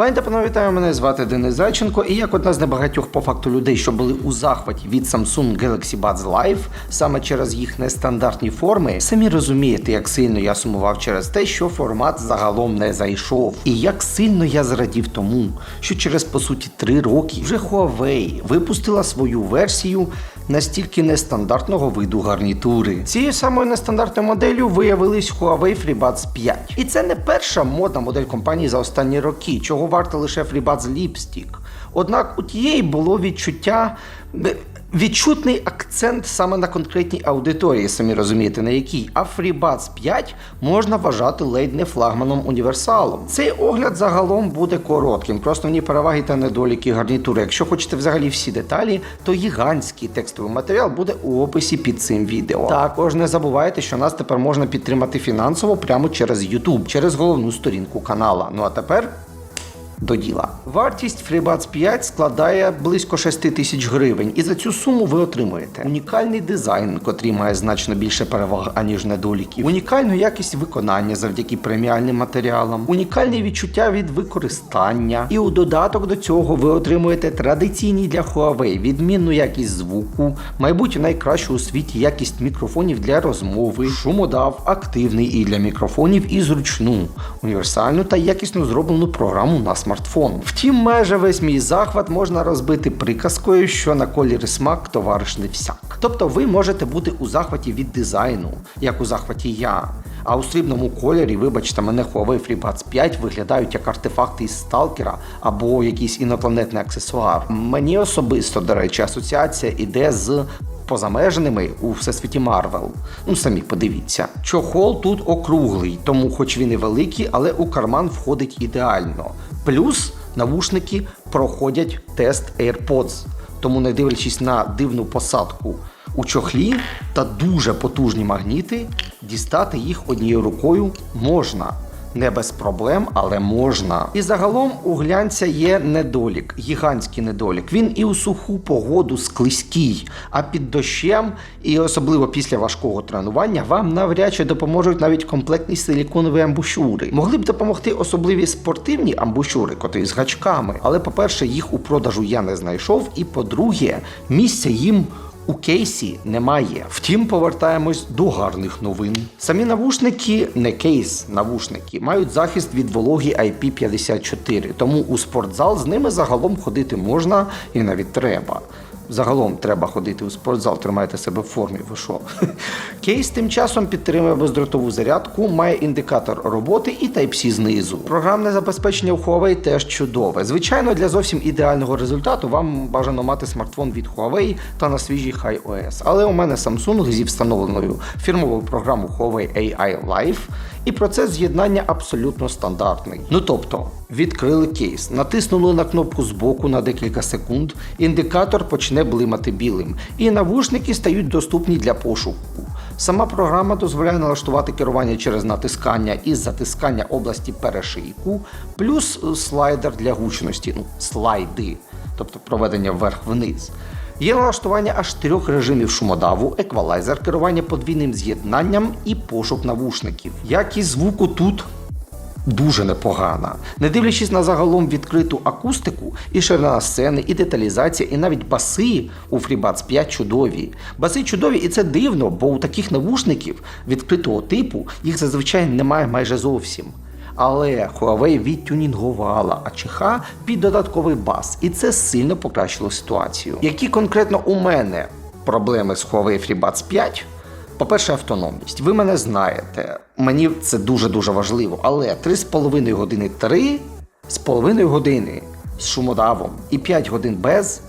Пані панове, вітаю, мене звати Денис Зайченко, і як одна з небагатьох по факту людей, що були у захваті від Samsung Galaxy Buds Live, саме через їх нестандартні форми, самі розумієте, як сильно я сумував через те, що формат загалом не зайшов. І як сильно я зрадів тому, що через по суті три роки вже Huawei випустила свою версію настільки нестандартного виду гарнітури. Цією самою нестандартною моделлю виявились Huawei FreeBuds 5. І це не перша модна модель компанії за останні роки, чого варто лише FreeBuds Lipstick. Однак у тієї було відчуття. Відчутний акцент саме на конкретній аудиторії, самі розумієте, на якій, а FreeBuds 5 можна вважати ледь не флагманом універсалом. Цей огляд загалом буде коротким, про основні переваги та недоліки гарнітури. Якщо хочете взагалі всі деталі, то гігантський текстовий матеріал буде у описі під цим відео. Також не забувайте, що нас тепер можна підтримати фінансово прямо через YouTube, через головну сторінку канала. Ну а тепер до діла. Вартість FreeBuds 5 складає близько 6 тисяч гривень, і за цю суму ви отримуєте унікальний дизайн, котрий має значно більше переваг, аніж недоліків, унікальну якість виконання завдяки преміальним матеріалам, унікальне відчуття від використання. І у додаток до цього ви отримуєте традиційні для Huawei відмінну якість звуку, майбутньо найкращу у світі якість мікрофонів для розмови, шумодав, активний і для мікрофонів, і зручну, універсальну та якісно зроблену програму на смартфон. Втім, майже весь мій захват можна розбити приказкою, що на колір смак товариш не всяк. Тобто ви можете бути у захваті від дизайну, як у захваті я. А у срібному кольорі, вибачте, мене Huawei FreeBuds 5 виглядають як артефакти із сталкера або якийсь інопланетний аксесуар. Мені особисто, до речі, асоціація іде з позамежними у всесвіті Марвел. Ну самі подивіться. Чохол тут округлий, тому хоч він і великий, але у карман входить ідеально. Плюс навушники проходять тест AirPods. Тому, не дивлячись на дивну посадку у чохлі та дуже потужні магніти, дістати їх однією рукою можна. Не без проблем, але можна. І загалом у глянця є недолік, гігантський недолік. Він і у суху погоду склизький, а під дощем, і особливо після важкого тренування, вам навряд чи допоможуть навіть комплектні силіконові амбушури. Могли б допомогти особливі спортивні амбушури, котрі з гачками. Але, по-перше, їх у продажу я не знайшов. І по-друге, місця їм у кейсі немає. Втім, повертаємось до гарних новин. Самі навушники, не кейс, навушники, мають захист від вологі IP54, тому у спортзал з ними загалом ходити можна і навіть треба. Загалом треба ходити у спортзал, тримайте себе в формі, ви що. Кейс тим часом підтримує бездротову зарядку, має індикатор роботи і Type-C знизу. Програмне забезпечення у Huawei теж чудове. Звичайно, для зовсім ідеального результату вам бажано мати смартфон від Huawei та на свіжій HiOS. Але у мене Samsung зі встановленою фірмовою програмою Huawei AI Live, і процес з'єднання абсолютно стандартний. Ну тобто, відкрили кейс, натиснули на кнопку збоку на декілька секунд, індикатор почне блимати білим, і навушники стають доступні для пошуку. Сама програма дозволяє налаштувати керування через натискання і затискання області перешийку, плюс е, слайдер для гучності, ну слайди, тобто проведення вверх-вниз. Є налаштування аж трьох режимів шумодаву, еквалайзер, керування подвійним з'єднанням і пошук навушників. Якість звуку тут дуже непогана. Не дивлячись на загалом відкриту акустику, і ширина сцени, і деталізація, і навіть баси у FreeBuds 5 чудові. Баси чудові, і це дивно, бо у таких навушників відкритого типу їх зазвичай немає майже зовсім. Але Huawei відтюнінгувала АЧХ під додатковий бас, і це сильно покращило ситуацію. Які конкретно у мене проблеми з Huawei FreeBuds 5? По-перше, автономність. Ви мене знаєте, мені це дуже-дуже важливо. Але 3,5 години 3 з половиною години з шумодавом і 5 годин без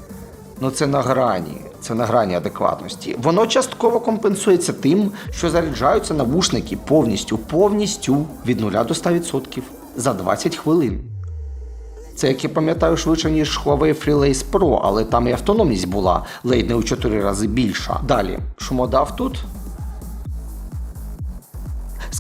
ну це на грані. Це на грані адекватності. Воно частково компенсується тим, що заряджаються навушники повністю, повністю від 0 до 100% за 20 хвилин. Це, як я пам'ятаю, швидше, ніж Huawei FreeLace Pro, але там і автономність була ледь не у 4 рази більша. Далі, шумодав тут.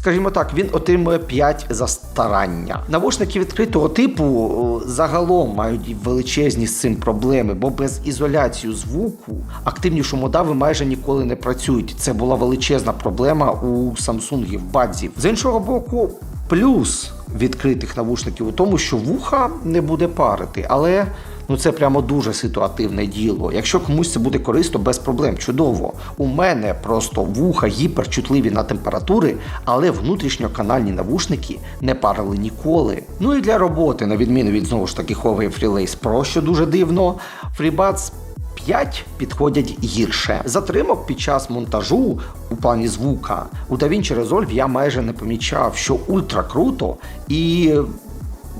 Скажімо так, він отримує 5 за старання. Навушники відкритого типу загалом мають величезні з цим проблеми, бо без ізоляції звуку активні шумодави майже ніколи не працюють. Це була величезна проблема у Samsung бадзів. З іншого боку, плюс відкритих навушників у тому, що вуха не буде парити, але ну це прямо дуже ситуативне діло. Якщо комусь це буде корисно, без проблем, чудово. У мене просто вуха гіперчутливі на температури, але внутрішньоканальні навушники не парили ніколи. Ну і для роботи, на відміну від знову ж таки Huawei FreeLace Pro, що дуже дивно, FreeBuds 5 підходять гірше. Затримок під час монтажу у плані звука у DaVinci Resolve я майже не помічав, що ультра круто і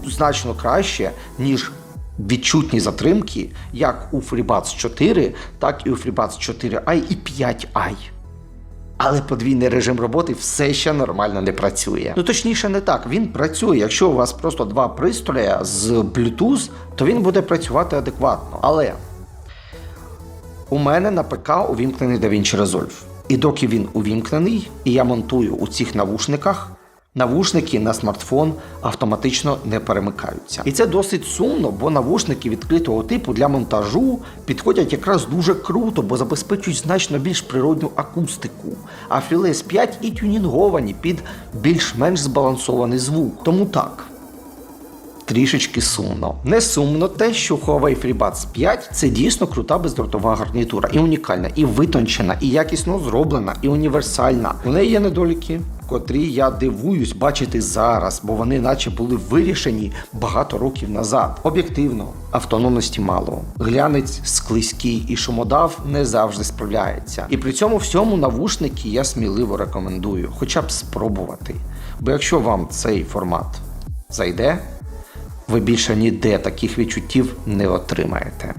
значно краще, ніж відчутні затримки, як у FreeBuds 4, так і у FreeBuds 4i і 5i. Але подвійний режим роботи все ще нормально не працює. Ну точніше, не так. Він працює. Якщо у вас просто два пристрої з Bluetooth, то він буде працювати адекватно. Але у мене на ПК увімкнений DaVinci Resolve. І доки він увімкнений, і я монтую у цих навушниках, навушники на смартфон автоматично не перемикаються. І це досить сумно, бо навушники відкритого типу для монтажу підходять якраз дуже круто, бо забезпечують значно більш природню акустику. А FreeLace 5 і тюнінговані під більш-менш збалансований звук. Тому так трішечки сумно. Не сумно те, що Huawei FreeBuds 5 це дійсно крута бездротова гарнітура, і унікальна, і витончена, і якісно зроблена, і універсальна. У неї є недоліки. Котрі я дивуюсь бачити зараз, бо вони наче були вирішені багато років назад. Об'єктивно, автономності мало. Глянець склизький і шумодав не завжди справляється. І при цьому всьому навушники я сміливо рекомендую, хоча б спробувати. Бо якщо вам цей формат зайде, ви більше ніде таких відчуттів не отримаєте.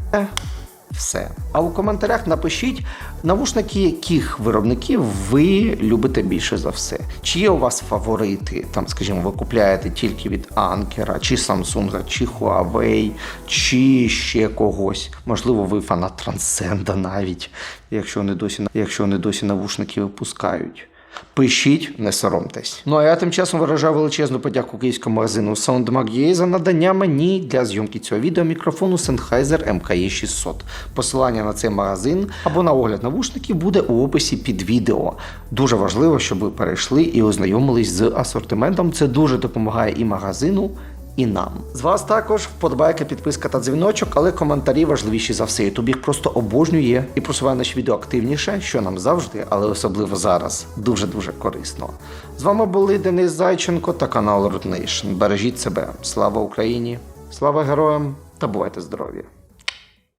Все. А у коментарях напишіть, навушники яких виробників ви любите більше за все. Чи є у вас фаворити? Там, скажімо, ви купляєте тільки від Анкера, чи Samsung, чи Huawei, чи ще когось. Можливо, ви фанат Трансценда навіть, якщо вони досі, якщо вони досі навушники випускають. Пишіть, не соромтесь. Ну а я тим часом виражаю величезну подяку київському магазину SoundMag.ua за надання мені для зйомки цього відео мікрофону Sennheiser MKE 600. Посилання на цей магазин або на огляд навушників буде у описі під відео. Дуже важливо, щоб ви перейшли і ознайомились з асортиментом. Це дуже допомагає і магазину. І нам з вас також вподобайка, підписка та дзвіночок, але коментарі важливіші за все. Ютуб їх просто обожнює і просуває наші відео активніше, що нам завжди, але особливо зараз, дуже дуже корисно. З вами були Денис Зайченко та канал Nation. Бережіть себе. Слава Україні! Слава героям та бувайте здорові!